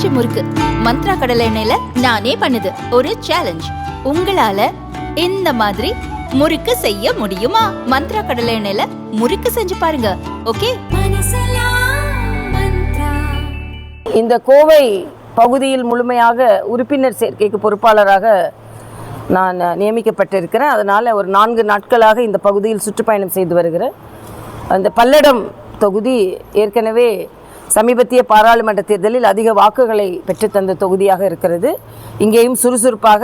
பஞ்சு முறுக்கு. மந்த்ரா கடலை எண்ணெயில நானே பண்ணுது. ஒரு சேலஞ்ச் உங்களால இந்த மாதிரி முறுக்கு செய்ய முடியுமா? மந்த்ரா கடலை எண்ணெயில முறுக்கு செஞ்சு பாருங்க. ஓகே? இந்த கோவை பகுதியில் முழுமையாக உறுப்பினர் சேர்க்கைக்கு பொறுப்பாளராக நான் நியமிக்கப்பட்டிருக்கிறேன். அதனால் ஒரு நான்கு நாட்களாக இந்த பகுதியில் சுற்றுப்பயணம் செய்து வருகிறேன். அந்த பல்லடம் தொகுதி ஏற்கனவே சமீபத்திய பாராளுமன்ற தேர்தலில் அதிக வாக்குகளை பெற்றுத்தந்த தொகுதியாக இருக்கிறது. இங்கேயும் சுறுசுறுப்பாக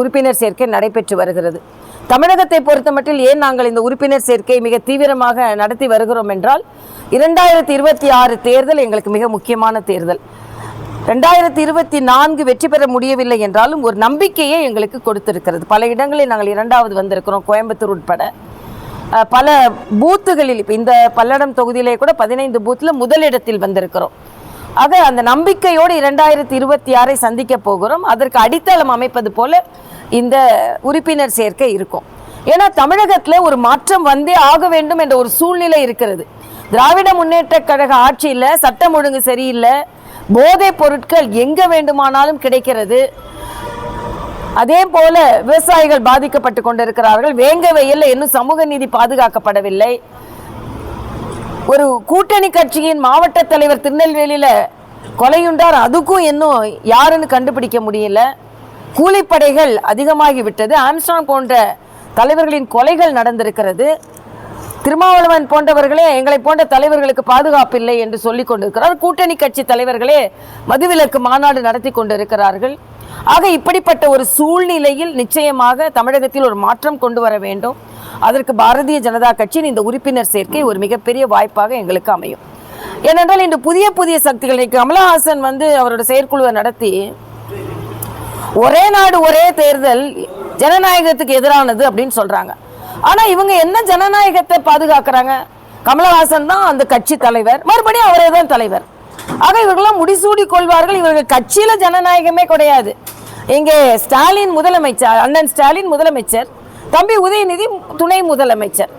உறுப்பினர் சேர்க்கை நடைபெற்று வருகிறது. தமிழகத்தை பொறுத்தமட்டில் ஏன் நாங்கள் இந்த உறுப்பினர் சேர்க்கை மிக தீவிரமாக நடத்தி வருகிறோம் என்றால் இரண்டாயிரத்தி இருபத்தி ஆறு தேர்தல் எங்களுக்கு மிக முக்கியமான தேர்தல். ரெண்டாயிரத்தி இருபத்தி நான்கு வெற்றி பெற முடியவில்லை என்றாலும் ஒரு நம்பிக்கையை எங்களுக்கு கொடுத்திருக்கிறது. பல இடங்களில் நாங்கள் இரண்டாவது வந்திருக்கிறோம் கோயம்புத்தூர் உட்பட. பல பூத்துகளில் இப்போ இந்த பல்லடம் தொகுதியிலே கூட பதினைந்து பூத்தில் முதலிடத்தில் வந்திருக்கிறோம். ஆக அந்த நம்பிக்கையோடு இரண்டாயிரத்தி இருபத்தி ஆறை சந்திக்க போகிறோம். அதற்கு அடித்தளம் அமைப்பது போல இந்த உறுப்பினர் சேர்க்கை இருக்கும். ஏன்னா தமிழகத்தில் ஒரு மாற்றம் வந்தே ஆக வேண்டும் என்ற ஒரு சூழ்நிலை இருக்கிறது. திராவிட முன்னேற்ற கழக ஆட்சியில் சட்டம் ஒழுங்கு சரியில்லை. போதைப் பொருட்கள் எங்கே வேண்டுமானாலும் கிடைக்கிறது. அதே போல விவசாயிகள் பாதிக்கப்பட்டு கொண்டிருக்கிறார்கள். வேங்க வெயில்ல இன்னும் சமூக நீதி பாதுகாக்கப்படவில்லை. ஒரு கூட்டணி கட்சியின் மாவட்ட தலைவர் திருநெல்வேலியில கொலையுண்டார் அதுக்கும் இன்னும் யாருன்னு கண்டுபிடிக்க முடியல. கூலிப்படைகள் அதிகமாகி விட்டது போன்ற தலைவர்களின் கொலைகள் நடந்திருக்கிறது. திருமாவளவன் போன்றவர்களே எங்களை போன்ற தலைவர்களுக்கு பாதுகாப்பு இல்லை என்று சொல்லிக் கொண்டிருக்கிறார். கூட்டணி கட்சி தலைவர்களே மதுவிலக்கு மாநாடு நடத்தி கொண்டிருக்கிறார்கள். ஆக இப்படிப்பட்ட ஒரு சூழ்நிலையில் நிச்சயமாக தமிழகத்தில் ஒரு மாற்றம் கொண்டு வர வேண்டும். அதற்கு பாரதிய ஜனதா கட்சியின் இந்த உறுப்பினர் சேர்க்கை ஒரு மிகப்பெரிய வாய்ப்பாக எங்களுக்கு அமையும். ஏனென்றால் இன்று புதிய புதிய சக்திகள் கமலஹாசன் வந்து அவரோட செயற்குழுவை நடத்தி ஒரே நாடு ஒரே தேர்தல் ஜனநாயகத்துக்கு எதிரானது அப்படின்னு சொல்றாங்க. ஆனா இவங்க என்ன ஜனநாயகத்தை பாதுகாக்கிறாங்க? கமலஹாசன் தான் அந்த கட்சி தலைவர். மறுபடியும் அவரே தான் தலைவர். ஆக இவர்கள்லாம் முடிசூடி கொள்வார்கள். இவர்கள் கட்சியில ஜனநாயகமே கிடையாது. இங்கே ஸ்டாலின் முதலமைச்சர் அண்ணன் ஸ்டாலின் முதலமைச்சர் தம்பி உதயநிதி துணை முதலமைச்சர்.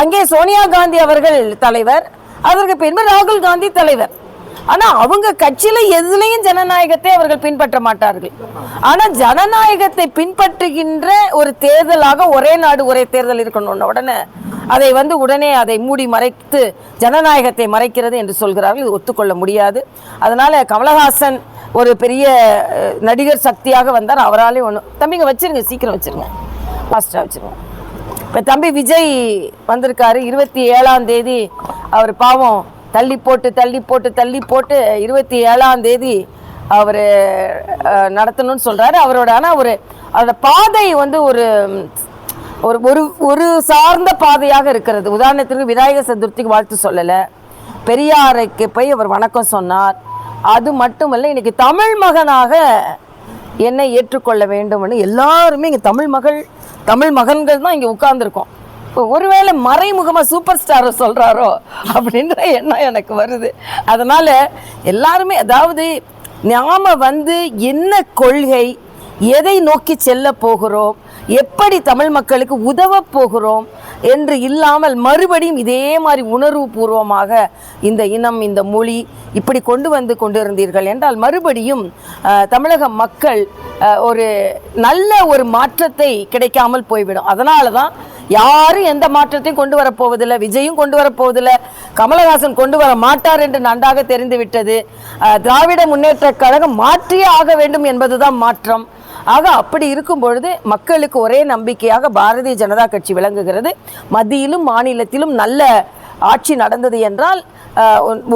அங்கே சோனியா காந்தி அவர்கள் தலைவர். அதற்கு பின்பு ராகுல் காந்தி தலைவர். ஆனா அவங்க கட்சியில எதுலையும் ஜனநாயகத்தை அவர்கள் பின்பற்ற மாட்டார்கள். ஆனா ஜனநாயகத்தை பின்பற்றுகின்ற ஒரு தேர்தலாக ஒரே நாடு ஒரே தேர்தல் இருக்கணும் உடனே அதை வந்து உடனே அதை மூடி மறைத்து ஜனநாயகத்தை மறைக்கிறது என்று சொல்கிறார்கள். இது ஒத்துக்கொள்ள முடியாது. அதனால கமலஹாசன் ஒரு பெரிய நடிகர் சக்தியாக வந்தார். அவராலே ஒன்று தம்பிங்க வச்சிருங்க சீக்கிரம் வச்சிருங்க. ஃபாஸ்ட்டாக வச்சிருங்க. இப்போ தம்பி விஜய் வந்திருக்காரு. இருபத்தி ஏழாம் தேதி அவர் பாவம் தள்ளி போட்டு தள்ளி போட்டு தள்ளி போட்டு இருபத்தி ஏழாம் தேதி அவர் நடத்தணும்னு சொல்கிறாரு அவரோட ஆனால் ஒரு அந்த பாதை வந்து ஒரு ஒரு ஒரு ஒரு சார்ந்த பாதையாக இருக்கிறது. உதாரணத்திற்கு விநாயகர் சதுர்த்திக்கு வாழ்த்து சொல்லலை. பெரியாரைக்கு போய் அவர் வணக்கம் சொன்னார். அது மட்டுமல்ல இன்னைக்கு தமிழ் மகனாக என்னை ஏற்றுக்கொள்ள வேண்டும்னு எல்லாருமே இங்கே தமிழ் மகள் தமிழ் மகன்கள் தான் இங்கே உட்கார்ந்துருக்கோம். ஒருவேளை மறைமுகமாக சூப்பர் ஸ்டாரை சொல்கிறாரோ அப்படின்ற எண்ணம் எனக்கு வருது. அதனால் எல்லாருமே அதாவது நாம் வந்து என்ன கொள்கை எதை நோக்கி செல்ல போகிறோம் எப்படி தமிழ் மக்களுக்கு உதவ போகிறோம் என்று இல்லாமல் மறுபடியும் இதே மாதிரி உணர்வு பூர்வமாக இந்த இனம் இந்த மொழி இப்படி கொண்டு வந்து கொண்டிருந்தீர்கள் என்றால் மறுபடியும் தமிழக மக்கள் ஒரு நல்ல ஒரு மாற்றத்தை கிடைக்காமல் போய்விடும். அதனால தான் யாரும் எந்த மாற்றத்தையும் கொண்டு வரப்போவதில்லை. விஜயும் கொண்டு வரப்போவதில்லை. கமலஹாசன் கொண்டு வர மாட்டார் என்று நன்றாக தெரிந்துவிட்டது திராவிட முன்னேற்ற கழகம் மாற்றியே ஆக வேண்டும் என்பதுதான் மாற்றம். ஆக அப்படி இருக்கும் பொழுது மக்களுக்கு ஒரே நம்பிக்கையாக பாரதிய ஜனதா கட்சி விளங்குகிறது. மத்தியிலும் மாநிலத்திலும் நல்ல ஆட்சி நடந்தது என்றால்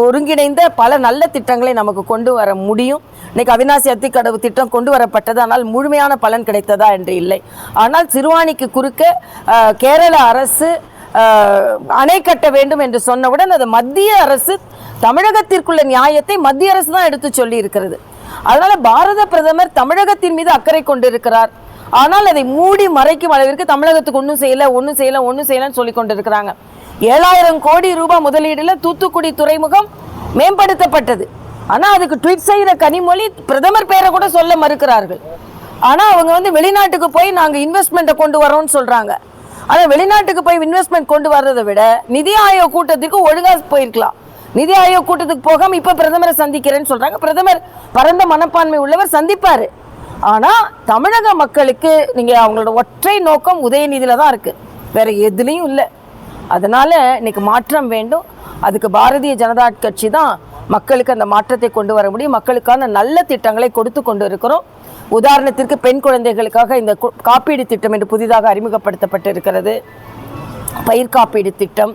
ஒருங்கிணைந்த பல நல்ல திட்டங்களை நமக்கு கொண்டு வர முடியும். இன்னைக்கு அவினாசி அத்திக்கடவு திட்டம் கொண்டு வரப்பட்டது ஆனால் முழுமையான பலன் கிடைத்ததா என்று இல்லை. ஆனால் சிறுவாணிக்கு குறுக்க கேரள அரசு அணை கட்ட வேண்டும் என்று சொன்னவுடன் அது மத்திய அரசு தமிழகத்திற்குள்ள நியாயத்தை மத்திய அரசு தான் எடுத்து சொல்லி இருக்கிறது அதனால பாரத பிரதமர் தமிழகத்தின் மீது அக்கறை கொண்டிருக்கிறார். ஆனால் அதை மூடி மறைக்கும் அளவிற்கு தமிழகத்துக்கு ஒன்றும் செய்யல ஒன்றும் செய்யல ஒன்றும் செய்யலன்னு சொல்லி கொண்டிருக்கிறாங்க. ஏழாயிரம் கோடி ரூபாய் முதலீடுல தூத்துக்குடி துறைமுகம் மேம்படுத்தப்பட்டது. ஆனா அதுக்கு ட்வீட் செய்கிற கனிமொழி பிரதமர் பேரை கூட சொல்ல மறுக்கிறார்கள். ஆனா அவங்க வந்து வெளிநாட்டுக்கு போய் நாங்க இன்வெஸ்ட்மெண்ட்டை கொண்டு வரோம்னு சொல்றாங்க. ஆனா வெளிநாட்டுக்கு போய் இன்வெஸ்ட்மெண்ட் கொண்டு வர்றதை விட நிதி ஆயோக் கூட்டத்துக்கு ஒழுங்கா போயிருக்கலாம். நிதி ஆயோக் கூட்டத்துக்கு போகாம இப்ப பிரதமரை சந்திக்கிறேன்னு சொல்றாங்க. பிரதமர் பரந்த மனப்பான்மை உள்ளவர் சந்திப்பாரு. ஆனா தமிழக மக்களுக்கு நீங்க அவங்களோட ஒற்றை நோக்கம் உதயநிதியில தான் இருக்கு. வேற எதுலயும் இல்லை. அதனால் இன்றைக்கி மாற்றம் வேண்டும். அதுக்கு பாரதிய ஜனதா கட்சி தான் மக்களுக்கு அந்த மாற்றத்தை கொண்டு வர முடியும். மக்களுக்கான நல்ல திட்டங்களை கொடுத்து கொண்டு இருக்கிறோம். உதாரணத்திற்கு பெண் குழந்தைகளுக்காக இந்த காப்பீடு திட்டம் என்று புதிதாக அறிமுகப்படுத்தப்பட்டு இருக்கிறது பயிர் காப்பீடு திட்டம்.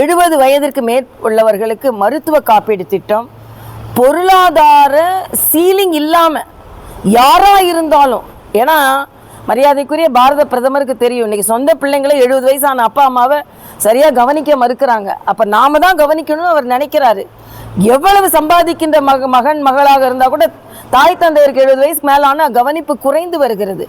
எழுபது வயதிற்கு மேற்புள்ளவர்களுக்கு மருத்துவ காப்பீடு திட்டம். பொருளாதார சீலிங் இல்லாமல் யாராக இருந்தாலும் ஏன்னா மரியாதைக்குரிய பாரத பிரதமருக்கு தெரியும். இன்றைக்கி சொந்த பிள்ளைங்களை எழுபது வயசான அப்பா அம்மாவை சரியாக கவனிக்க மறுக்கிறாங்க. அப்போ நாம தான் கவனிக்கணும்னு அவர் நினைக்கிறாரு. எவ்வளவு சம்பாதிக்கின்ற மக மகன் மகளாக இருந்தால் கூட தாய் தந்தையருக்கு எழுபது வயசுக்கு மேலான கவனிப்பு குறைந்து வருகிறது.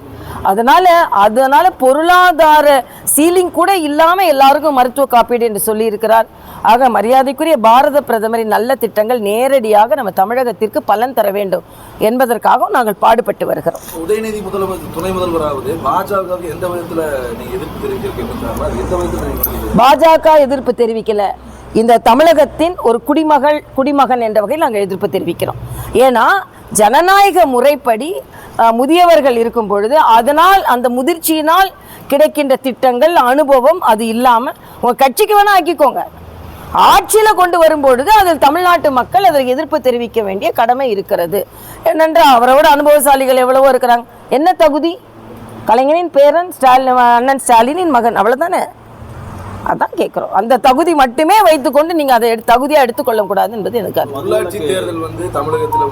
அதனால அதனால பொருளாதார சீலிங் கூட இல்லாம எல்லாருக்கும் மருத்துவ காப்பீடு என்று சொல்லி இருக்கிறார் ஆக மரியாதைக்குரிய பாரத பிரதமரின் நல்ல திட்டங்கள் நேரடியாக நம்ம தமிழகத்திற்கு பலன் தர வேண்டும் என்பதற்காகவும் நாங்கள் பாடுபட்டு வருகிறோம். உதயநிதி முதல்வர் துணை முதல்வராவது பாஜகவுக்கு எந்த விதத்துல? பாஜக எதிர்ப்பு தெரிவிக்கல. இந்த தமிழகத்தின் ஒரு குடிமகள் குடிமகன் என்ற வகையில் நாங்கள் எதிர்ப்பு தெரிவிக்கிறோம். ஏன்னா ஜனநாயக முறைப்படி முதியவர்கள் இருக்கும் பொழுது அதனால் அந்த முதிர்ச்சியினால் கிடைக்கின்ற திட்டங்கள் அனுபவம் அது இல்லாமல் உங்கள் கட்சிக்கு வேணால் ஆக்கிக்கோங்க. ஆட்சியில் கொண்டு வரும்பொழுது அதில் தமிழ்நாட்டு மக்கள் அதற்கு எதிர்ப்பு தெரிவிக்க வேண்டிய கடமை இருக்கிறது. ஏனென்றால் அவரோட அனுபவசாலிகள் எவ்வளவோ இருக்கிறாங்க. என்ன தகுதி? கலைஞரின் பேரன் ஸ்டாலின் அண்ணன் ஸ்டாலினின் மகன். அவ்வளோதானே அதான் கேட்குறோம் அந்த தகுதி மட்டுமே வைத்துக்கொண்டு நீங்க அதை எடுத்து தகுதியா எடுத்துக்கொள்ள கூடாது என்பது எனக்கு. உள்ளாட்சி தேர்தல் வந்து தமிழகத்துல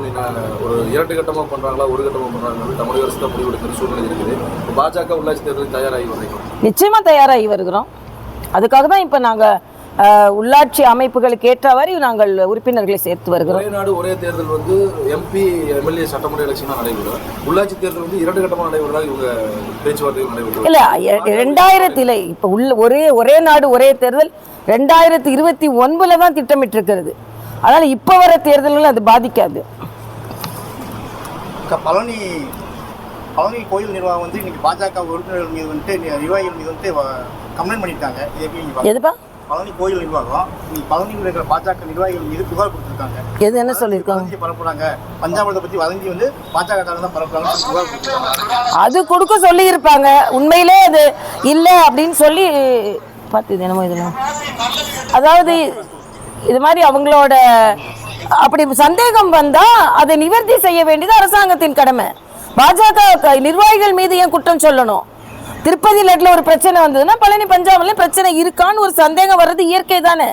ஒரு இரண்டு கட்டமா பண்றாங்களா ஒரு கட்டமா பண்றாங்களா தமிழக அரசு தான் முடிவெடுக்கிற சூழ்நிலை இருக்குது. பாஜக உள்ளாட்சி தேர்தலுக்கு தயாராகி வரைக்கும் நிச்சயமா தயாராகி வருகிறோம். அதுக்காக தான் இப்போ நாங்க அஹ், உள்ளாட்சி அமைப்புகளுக்கு ஏற்றவாறு நாங்கள் உறுப்பினர்களை சேர்த்து வருகிறோம். ஒரே நாடு ஒரே தேர்தல் வந்து எம்பி எம்எல்ஏ சட்டமன்ற எலெக்ஷனாக நடைபெறும். உள்ளாட்சி தேர்தல் வந்து இரண்டு கட்டமாக நடைபெறதா இவங்க பேச்சுவார்த்தைகள் நடைபெறும் இல்ல ரெண்டாயிரத்தில இப்ப உள்ள ஒரே ஒரே நாடு ஒரே தேர்தல் ரெண்டாயிரத்தி இருபத்தி ஒன்பதுல தான் திட்டமிட்டு இருக்கிறது அதனால இப்ப வர தேர்தல்கள் அது பாதிக்காது. க- பழனி பழனி கோயில் நிர்வாகம் வந்து இன்னைக்கு பாஜக உறுப்பினர்கள் மீது வந்துட்டு நி- நிர்வாகிகள் மீது வந்துட்டு கம்ப்ளைண்ட் பாக்குறீங்க? எதுப்பா? பழனி கோயில் நிர்வாகம் பழனியில் இருக்கிற பாஜக நிர்வாகிகள் மீது புகார் கொடுத்துருக்காங்க. எது என்ன சொல்லியிருக்காங்க? பரப்புறாங்க. பஞ்சாபத்தை பத்தி வதந்தி வந்து பாஜக தான் கொடுத்துருக்காங்க. அது கொடுக்க சொல்லி இருப்பாங்க உண்மையிலே அது இல்ல அப்படின்னு சொல்லி பார்த்து என்னமோ இதெல்லாம் அதாவது இது மாதிரி அவங்களோட அப்படி சந்தேகம் வந்தா அதை நிவர்த்தி செய்ய வேண்டியது அரசாங்கத்தின் கடமை. பாஜக நிர்வாகிகள் மீது ஏன் குற்றம் சொல்லணும்? திருப்பதி லட்ல ஒரு பிரச்சனை வந்ததுன்னா பழனி பஞ்சாபில் பிரச்சனை இருக்கான்னு ஒரு சந்தேகம் வர்றது இயற்கை தானே.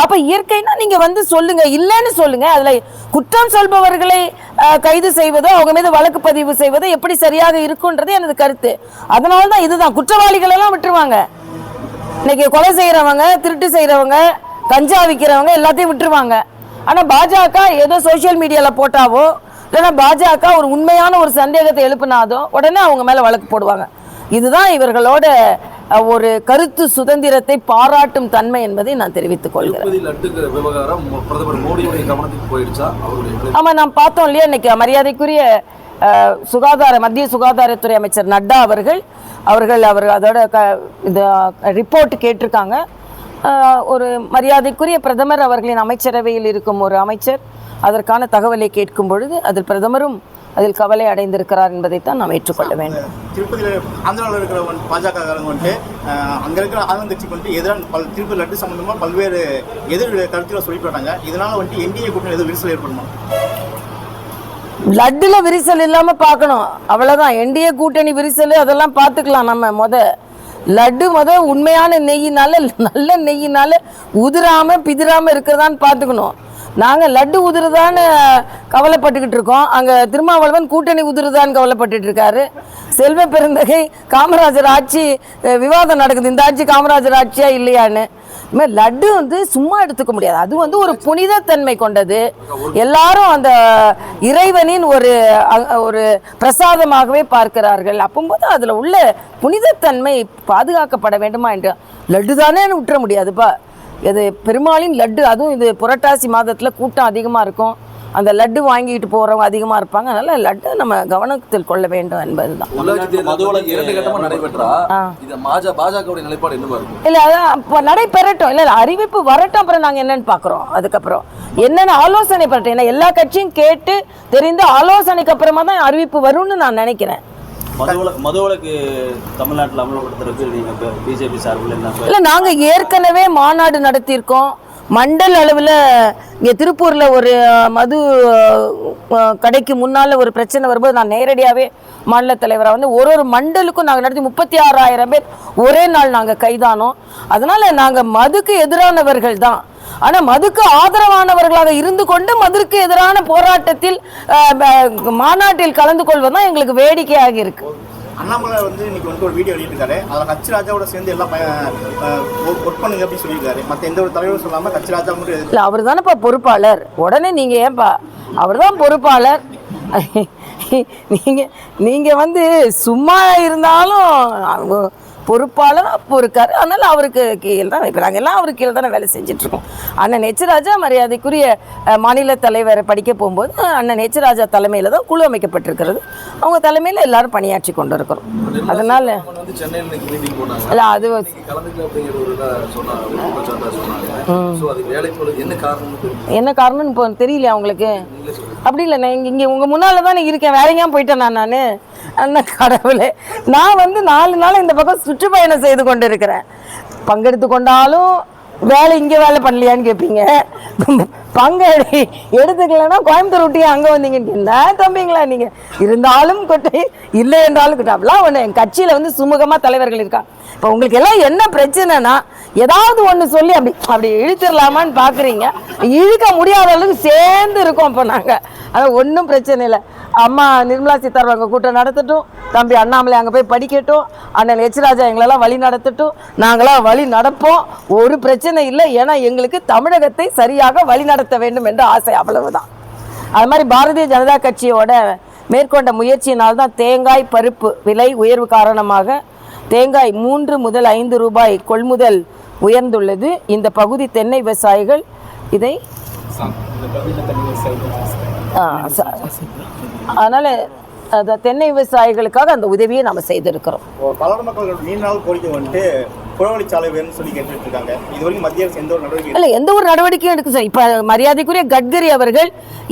அப்ப இயற்கைனா நீங்க வந்து சொல்லுங்க இல்லைன்னு சொல்லுங்க. அதுல குற்றம் சொல்பவர்களை கைது செய்வதோ அவங்க மீது வழக்கு பதிவு செய்வதோ எப்படி சரியாக இருக்குன்றது எனது கருத்து. அதனால தான் இதுதான். குற்றவாளிகள் எல்லாம் விட்டுருவாங்க. இன்னைக்கு கொலை செய்யறவங்க திருட்டு செய்யறவங்க கஞ்சா விற்கிறவங்க எல்லாத்தையும் விட்டுருவாங்க. ஆனா பாஜக ஏதோ சோஷியல் மீடியால போட்டாவோ இல்லைன்னா பாஜக ஒரு உண்மையான ஒரு சந்தேகத்தை எழுப்பினாதோ உடனே அவங்க மேல வழக்கு போடுவாங்க. இதுதான் இவர்களோட ஒரு கருத்து சுதந்திரத்தை பாராட்டும் தன்மை என்பதை நான் தெரிவித்துக் கொள்கிறேன். திருப்பதி லட்டுக்கு விவகாரம் மோ- பிரதமர் மோடியுடைய கவனத்துக்கு போயிடுச்சா? அவருடைய நிலை- ஆமா நாம் பார்த்தோம் இல்லையா இன்னைக்கு? மரியாதைக்குரிய சுகாதார மத்திய சுகாதாரத்துறை அமைச்சர் நட்டா அவர்கள் அவர்கள் அவர் அதோட க இந்த ரிப்போர்ட் கேட்டிருக்காங்க. ஒரு மரியாதைக்குரிய பிரதமர் அவர்களின் அமைச்சரவையில் இருக்கும் ஒரு அமைச்சர் அதற்கான தகவலை கேட்கும் பொழுது அதில் பிரதமரும் அதில் கவலை அடைந்திருக்கிறார் என்பதைத்தான் நாம் ஏற்றுக்கொள்ள வேண்டும். திருப்பதியில் ஆந்திராவில் இருக்கிற பாஜக வந்துட்டு அங்க இருக்கிற ஆளுங்கட்சிக்கு வந்துட்டு எதிரான பல் திருப்பதி லட்டு சம்பந்தமா பல்வேறு எதிர் கருத்துக்களை சொல்லிட்டு வராங்க. இதனால வந்துட்டு என்டிஏ கூட்டணி எதுவும் விரிசல் ஏற்படுமா? லட்டுல விரிசல் இல்லாம பார்க்கணும். அவ்வளவுதான். என்டிஏ கூட்டணி விரிசல் அதெல்லாம் பார்த்துக்கலாம் நம்ம முத. லட்டு முத உண்மையான நெய்யினால நல்ல நெய்யினால உதிராம பிதிராம இருக்கிறதான்னு பார்த்துக்கணும். நாங்கள் லட்டு உதிருதான்னு கவலைப்பட்டுக்கிட்டு இருக்கோம். அங்கே திருமாவளவன் கூட்டணி உதிருதான்னு கவலைப்பட்டுட்டு இருக்காரு. செல்வ பெருந்தகை காமராஜர் ஆட்சி விவாதம் நடக்குது. இந்த ஆட்சி காமராஜர் ஆட்சியா இல்லையான்னு. இது மாதிரி லட்டு வந்து சும்மா எடுத்துக்க முடியாது. அது வந்து ஒரு புனிதத்தன்மை கொண்டது. எல்லாரும் அந்த இறைவனின் ஒரு ஒரு பிரசாதமாகவே பார்க்கிறார்கள். அப்போது அதில் உள்ள புனிதத்தன்மை பாதுகாக்கப்பட வேண்டுமா என்று. லட்டு தானே விட்டுற முடியாதுப்பா. இது பெருமாளின் லட்டு அதுவும் இது புரட்டாசி மாதத்தில் கூட்டம் அதிகமாக இருக்கும். அந்த லட்டு வாங்கிட்டு போகிறவங்க அதிகமாக இருப்பாங்க. அதனால் லட்டை நம்ம கவனத்தில் கொள்ள வேண்டும் என்பது தான் இல்லை அதான் இப்போ நடைபெறட்டும். இல்லை அறிவிப்பு வரட்டும். அப்புறம் நாங்கள் என்னன்னு பார்க்குறோம் அதுக்கப்புறம் என்னென்ன ஆலோசனை பெறட்டும் ஏன்னா எல்லா கட்சியும் கேட்டு தெரிந்து ஆலோசனைக்கு அப்புறமா தான் அறிவிப்பு வரும்னு நான் நினைக்கிறேன். இல்லை நாங்கள் ஏற்கனவே மாநாடு நடத்தியிருக்கோம். மண்டல் அளவில் இங்கே திருப்பூரில் ஒரு மது கடைக்கு முன்னால் ஒரு பிரச்சனை வரும்போது நான் நேரடியாகவே மாநில தலைவராக வந்து ஒரு ஒரு மண்டலுக்கும் நாங்கள் நடத்தி முப்பத்தி ஆறாயிரம் பேர் ஒரே நாள் நாங்கள் கைதானோம். அதனால் நாங்கள் மதுக்கு எதிரானவர்கள் தான். ஆனால் மதுக்கு ஆதரவானவர்களாக இருந்து கொண்டு மதுக்கு எதிரான போராட்டத்தில் மாநாட்டில் கலந்து கொள்வது தான் எங்களுக்கு வேடிக்கையாக இருக்கு. அண்ணாமலை வந்து இன்னைக்கு வந்து ஒரு வீடியோ வெளியிட்டிருக்காரு. அதில் கட்சி ராஜாவோட சேர்ந்து எல்லாம் ஒர்க் பண்ணுங்க அப்படின்னு சொல்லியிருக்காரு. மற்ற எந்த ஒரு தலைவரும் சொல்லாமல் கட்சி ராஜா மட்டும் இல்லை அவர் தானேப்பா பொறுப்பாளர். உடனே நீங்கள் ஏன்பா அவர் தான் பொறுப்பாளர். நீங்கள் நீங்கள் வந்து சும்மா இருந்தாலும் அவங்க பொறுப்பாளர் அப்போ இருக்கார் அதனால் அவருக்கு கீழே தான் இப்போ நாங்கள் எல்லாம் அவருக்கு கீழே தானே வேலை செஞ்சிட்ருக்கோம். அண்ணன் எச்ராஜா மரியாதைக்குரிய மாநில தலைவரை படிக்க போகும்போது அண்ணன் எச்ராஜா தலைமையில் தான் குழு அமைக்கப்பட்டிருக்கிறது. அவங்க தலைமையில் எல்லாரும் பணியாற்றி கொண்டு இருக்கிறோம் அதனால் இல்லை அது என்ன காரணம்னு இப்போ தெரியலையா உங்களுக்கு அப்படி இல்லை நான் இங்கே இங்கே உங்கள் முன்னால் தான் இருக்கேன் வேற எங்கேயும் போயிட்டேன் நான்? நான் அண்ணா கடவுளே. நான் வந்து நாலு நாள் இந்த பக்கம் சுற்றுப்பயணம் செய்து கொண்டு இருக்கிறேன் பங்கெடுத்து கொண்டாலும் வேலை இங்கே வேலை பண்ணலையான்னு கேட்பீங்க பங்கு எடுத்துக்கலன்னா கோயம்புத்தூர் விட்டு அங்கே வந்தீங்கன்னு என்ன தம்பிங்களா நீங்கள் இருந்தாலும் கொட்டை இல்லை என்றாலும் கொட்டை. அப்படிலாம் ஒன்று என் கட்சியில் வந்து சுமூகமாக தலைவர்கள் இருக்கா. இப்போ உங்களுக்கு எல்லாம் என்ன பிரச்சனைனா ஏதாவது ஒன்று சொல்லி அப்படி அப்படி இழுத்துடலாமான்னு பார்க்குறீங்க இழுக்க முடியாத அளவுக்கு சேர்ந்து இருக்கோம் இப்போ நாங்கள் அதான் ஒன்றும் பிரச்சனை இல்லை. அம்மா நிர்மலா சீதாராமன் அங்கே கூட்டம் நடத்தட்டும். தம்பி அண்ணாமலை அங்கே போய் படிக்கட்டும். அண்ணன் எச்ராஜா எங்களெல்லாம் வழி நடத்தட்டும். நாங்களாம் வழி நடப்போம். ஒரு பிரச்சனை இல்லை. ஏன்னா எங்களுக்கு தமிழகத்தை சரியாக வழி நடத்த வேண்டும் என்ற ஆசை அவ்வளவுதான். அது மாதிரி பாரதிய ஜனதா கட்சியோட மேற்கொண்ட முயற்சியினால் தான் தேங்காய் பருப்பு விலை உயர்வு காரணமாக தேங்காய் மூன்று முதல் ஐந்து ரூபாய் கொள்முதல் உயர்ந்துள்ளது. இந்த பகுதி தென்னை விவசாயிகள் இதை அதனால அந்த தென்னை விவசாயிகளுக்காக அந்த உதவியை நம்ம செய்திருக்கிறோம். பலர் மக்கள் நீண்ட நாள் கோரிக்கை வந்துட்டு புறவழிச்சாலை வேணும்னு சொல்லி கேட்டுட்டு இருக்காங்க இது வரைக்கும் மத்திய அரசு எந்த ஒரு நடவடிக்கை இல்ல எந்த ஒரு நடவடிக்கையும் எடுக்க சார் இப்ப மரியாதைக்குரிய கட்கரி அவர்கள்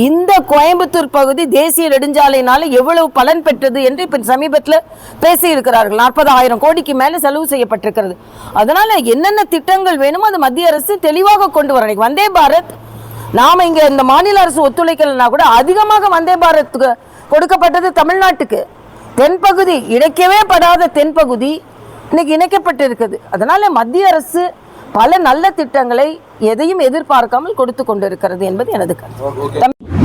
இந்த கோயம்புத்தூர் பகுதி தேசிய நெடுஞ்சாலையினால எவ்வளவு பலன் பெற்றது என்று இப்ப சமீபத்தில் பேசி இருக்கிறார்கள் நாற்பதாயிரம் கோடிக்கு மேல செலவு செய்யப்பட்டிருக்கிறது. அதனால என்னென்ன திட்டங்கள் வேணுமோ அது மத்திய அரசு தெளிவாக கொண்டு வரணும். வந்தே பாரத் நாம் இங்கே இந்த மாநில அரசு ஒத்துழைக்கலைன்னா கூட அதிகமாக வந்தே பாரத்துக்கு கொடுக்கப்பட்டது தமிழ்நாட்டுக்கு. தென்பகுதி இணைக்கவே படாத தென்பகுதி இன்னைக்கு இணைக்கப்பட்டு இருக்குது மத்திய அரசு பல நல்ல திட்டங்களை எதையும் எதிர்பார்க்காமல் கொடுத்து கொண்டிருக்கிறது என்பது எனது கருத்து.